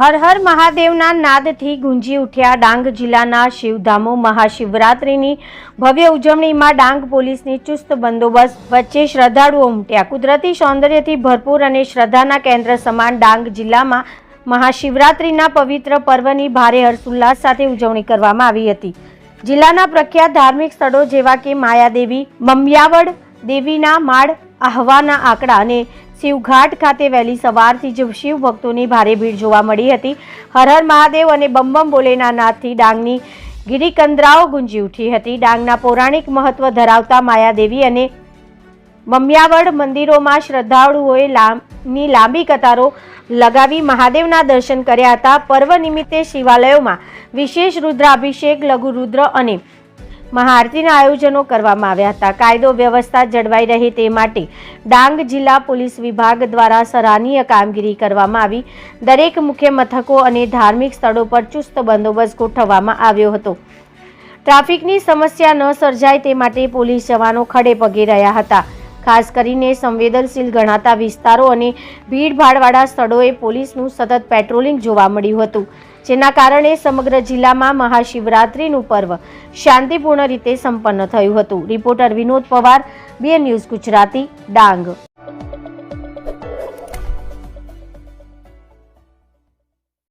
હર હર મહાદેવના નાદથી ગુંજી ઉઠ્યા ડાંગ જિલ્લાના શિવધામો મહાશિવરાત્રિની ભવ્ય ઉજવણીમાં ડાંગ પોલીસની ચુસ્ત બંદોબસ્ત વચ્ચે શ્રદ્ધાળુઓ ઉમટ્યા. કુદરતી સૌંદર્યથી ભરપૂર અને શ્રદ્ધાના કેન્દ્ર સમાન ડાંગ જિલ્લામાં મહાશિવરાત્રિના પવિત્ર પર્વની ભારે હર્ષોલ્લાસ સાથે ઉજવણી કરવામાં આવી હતી. જિલ્લાના પ્રખ્યાત ધાર્મિક સ્થળો જેવા કે માયાદેવી મમ્યાવડ દેવીના માળ આહવાના આંકડા અને શિવઘાટ ખાતે વહેલી સવારથી જ શિવ ભક્તોની ભારે ભીડ જોવા મળી હતી. હર હર મહાદેવ અને બમ બમ ભોલેના નાથથી ડાંગની ગિરિકંદરાઓ ગુંજી ઉઠી હતી. ડાંગના પૌરાણિક મહત્વ ધરાવતા માયાદેવી અને મમ્યાવડ મંદિરોમાં શ્રદ્ધાળુઓએ લાંબી લાંબી કતારો લગાવી મહાદેવના દર્શન કર્યા હતા. પર્વ નિમિત્તે શિવાલયોમાં વિશેષ રુદ્રાભિષેક લઘુ રુદ્ર અને મહાઆરતીના આયોજનો કરવામાં આવ્યા હતા. કાયદો વ્યવસ્થા જળવાઈ રહે તે માટે ડાંગ જિલ્લા પોલીસ વિભાગ દ્વારા સરાહનીય કામગીરી કરવામાં આવી. દરેક મુખ્ય મથકો અને ધાર્મિક સ્થળો પર ચુસ્ત બંદોબસ્ત ગોઠવવામાં આવ્યો હતો. ટ્રાફિકની સમસ્યા ન સર્જાય તે માટે પોલીસ જવાનો ખડે પગે રહ્યા હતા. ખાસ કરીને સંવેદનશીલ ગણાતા વિસ્તારો અને ભીડભાડવાળા સ્થળોએ પોલીસનું સતત પેટ્રોલિંગ જોવા મળ્યું હતું, જેના કારણે સમગ્ર જિલ્લામાં મહાશિવરાત્રિનું પર્વ શાંતિપૂર્ણ રીતે સંપન્ન થયું હતું. Reporter Vinod Pawar BN news Gujarati, Dang.